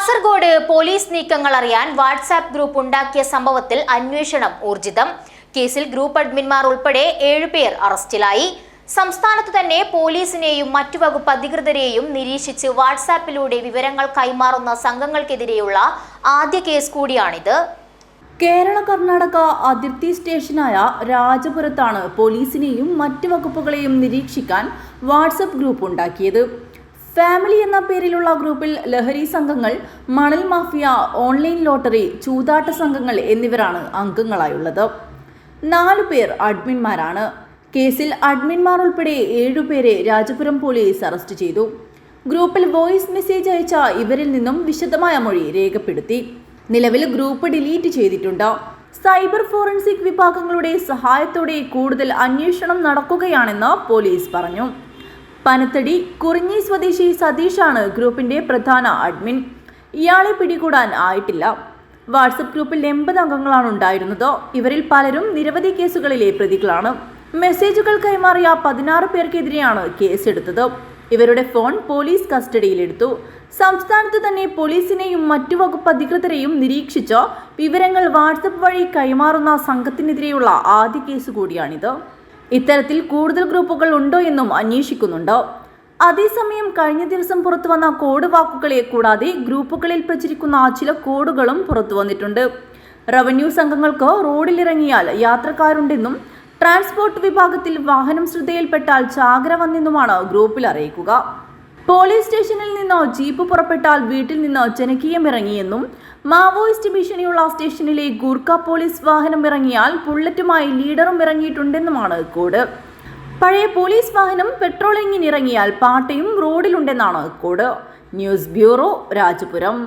Kasaragod police നീക്കങ്ങൾ അറിയാൻ WhatsApp group ഉണ്ടാക്കിയ സംഭവത്തിൽ അന്വേഷണം ഊർജിതം. കേസിൽ ഗ്രൂപ്പ് അഡ്മിൻമാർ ഉൾപ്പെടെ ഏഴുപേർ അറസ്റ്റിലായി. സംസ്ഥാനത്ത് തന്നെ പോലീസിനെയും മറ്റു വകുപ്പ് അധികൃതരെയും നിരീക്ഷിച്ച് വാട്സാപ്പിലൂടെ വിവരങ്ങൾ കൈമാറുന്ന സംഘങ്ങൾക്കെതിരെയുള്ള ആദ്യ കേസ് കൂടിയാണിത്. കേരള കർണാടക അതിർത്തി സ്റ്റേഷനായ രാജപുരത്താണ് പോലീസിനെയും മറ്റു വകുപ്പുകളെയും നിരീക്ഷിക്കാൻ വാട്സപ്പ് ഗ്രൂപ്പ് ഉണ്ടാക്കിയത്. ഫാമിലി എന്ന പേരിലുള്ള ഗ്രൂപ്പിൽ ലഹരി സംഘങ്ങൾ മണൽ മാഫിയ ഓൺലൈൻ ലോട്ടറി ചൂതാട്ട സംഘങ്ങൾ എന്നിവരാണ് അംഗങ്ങളായുള്ളത്. നാലു പേർ അഡ്മിൻമാരാണ്. കേസിൽ അഡ്മിന്മാർ ഉൾപ്പെടെ ഏഴുപേരെ രാജപുരം പോലീസ് അറസ്റ്റ് ചെയ്തു. ഗ്രൂപ്പിൽ വോയിസ് മെസ്സേജ് അയച്ച ഇവരിൽ നിന്നും വിശദമായ മൊഴി രേഖപ്പെടുത്തി. നിലവിൽ ഗ്രൂപ്പ് ഡിലീറ്റ് ചെയ്തിട്ടുണ്ട്. സൈബർ ഫോറൻസിക് വിഭാഗങ്ങളുടെ സഹായത്തോടെ കൂടുതൽ അന്വേഷണം നടക്കുകയാണെന്ന് പോലീസ് പറഞ്ഞു. പനത്തടി കുറിഞ്ഞി സ്വദേശി സതീഷാണ് ഗ്രൂപ്പിന്റെ പ്രധാന അഡ്മിൻ. ഇയാളെ പിടികൂടാൻ ആയിട്ടില്ല. വാട്സപ്പ് ഗ്രൂപ്പിൽ എൺപത് അംഗങ്ങളാണ് ഉണ്ടായിരുന്നത്. ഇവരിൽ പലരും നിരവധി കേസുകളിലെ പ്രതികളാണ്. മെസ്സേജുകൾ കൈമാറിയ പതിനാറ് പേർക്കെതിരെയാണ് കേസെടുത്തത്. ഇവരുടെ ഫോൺ പോലീസ് കസ്റ്റഡിയിലെടുത്തു. സംസ്ഥാനത്ത് തന്നെ പോലീസിനെയും മറ്റു വകുപ്പ് അധികൃതരെയും നിരീക്ഷിച്ച് വിവരങ്ങൾ വാട്സപ്പ് വഴി കൈമാറുന്ന സംഘത്തിനെതിരെയുള്ള ആദ്യ കേസ് കൂടിയാണിത്. ഇത്തരത്തിൽ കൂടുതൽ ഗ്രൂപ്പുകൾ ഉണ്ടോ എന്നും അന്വേഷിക്കുന്നുണ്ട്. അതേസമയം കഴിഞ്ഞ ദിവസം പുറത്തു വന്ന കോഡ് വാക്കുകളെ കൂടാതെ ഗ്രൂപ്പുകളിൽ പ്രചരിക്കുന്ന ചില കോഡുകളും പുറത്തു വന്നിട്ടുണ്ട് റവന്യൂ സംഘങ്ങൾക്ക് റോഡിലിറങ്ങിയാൽ യാത്രക്കാരുണ്ടെന്നും ട്രാൻസ്പോർട്ട് വിഭാഗത്തിൽ വാഹനം ശ്രദ്ധയിൽപ്പെട്ടാൽ ചാകര വന്നെന്നുമാണ് ഗ്രൂപ്പിൽ അറിയിക്കുക. പോലീസ് സ്റ്റേഷനിൽ നിന്നോ ജീപ്പ് പുറപ്പെട്ടാൽ വീട്ടിൽ നിന്നോ ജനകീയം ഇറങ്ങിയെന്നും മാവോയിസ്റ്റ് ഭീഷണിയുള്ള സ്റ്റേഷനിലെ ഗൂർഖ പോലീസ് വാഹനം ഇറങ്ങിയാൽ ബുള്ളറ്റുമായി ലീഡറും ഇറങ്ങിയിട്ടുണ്ടെന്നുമാണ് കോഡ്. പഴയ പോലീസ് വാഹനം പെട്രോളിങ്ങിനിറങ്ങിയാൽ പാട്ടയും റോഡിലുണ്ടെന്നാണ് കോഡ്. News bureau Rajapuram.